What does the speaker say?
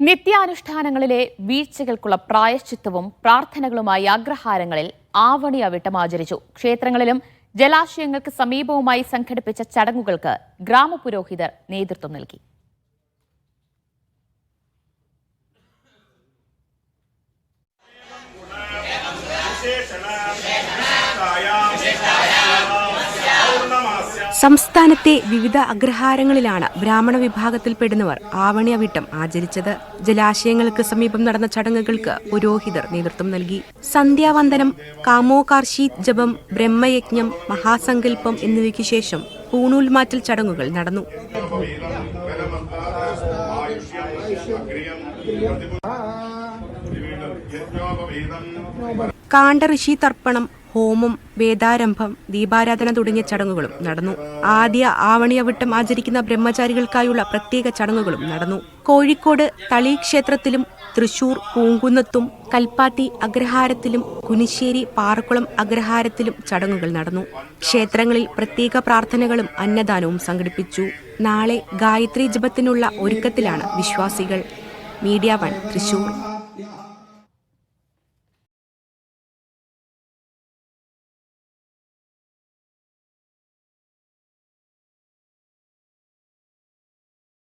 നിത്യാനുഷ്ഠാനങ്ങളിലെ വീഴ്ചകൾക്കുള്ള പ്രായശ്ചിത്തവും പ്രാർത്ഥനകളുമായി അഗ്രഹാരങ്ങളിൽ ആവണി അവിട്ടം ആചരിച്ചു. ക്ഷേത്രങ്ങളിലും ജലാശയങ്ങൾക്ക് സമീപവുമായി സംഘടിപ്പിച്ച ചടങ്ങുകൾക്ക് ഗ്രാമപുരോഹിതർ നേതൃത്വം നൽകി. സംസ്ഥാനത്തെ വിവിധ അഗ്രഹാരങ്ങളിലാണ് ബ്രാഹ്മണ വിഭാഗത്തിൽപ്പെടുന്നവർ ആവണിയവിട്ടം ആചരിച്ചത്. ജലാശയങ്ങൾക്ക് സമീപം നടന്ന ചടങ്ങുകൾക്ക് പുരോഹിതർ നേതൃത്വം നൽകി. സന്ധ്യാവന്ദനം കാമോകാർഷി ജപം ബ്രഹ്മയജ്ഞം മഹാസങ്കല്പം എന്നിവയ്ക്ക് ശേഷം പൂണൂൽമാറ്റൽ ചടങ്ങുകൾ നടന്നു. കാണ്ഡഋഷി തർപ്പണം ഹോമം വേദാരംഭം ദീപാരാധന തുടങ്ങിയ ചടങ്ങുകളും നടന്നു. ആദ്യ ആവണിയവിട്ടം ആചരിക്കുന്ന ബ്രഹ്മചാരികൾക്കായുള്ള പ്രത്യേക ചടങ്ങുകളും നടന്നു. കോഴിക്കോട് തളി ക്ഷേത്രത്തിലും തൃശൂർ പൂങ്കുന്നത്തും കൽപ്പാത്തി അഗ്രഹാരത്തിലും കുനിശ്ശേരി പാറക്കുളം അഗ്രഹാരത്തിലും ചടങ്ങുകൾ നടന്നു. ക്ഷേത്രങ്ങളിൽ പ്രത്യേക പ്രാർത്ഥനകളും അന്നദാനവും സംഘടിപ്പിച്ചു. നാളെ ഗായത്രി ജപത്തിനുള്ള ഒരുക്കത്തിലാണ് വിശ്വാസികൾ. Media one Thrissur.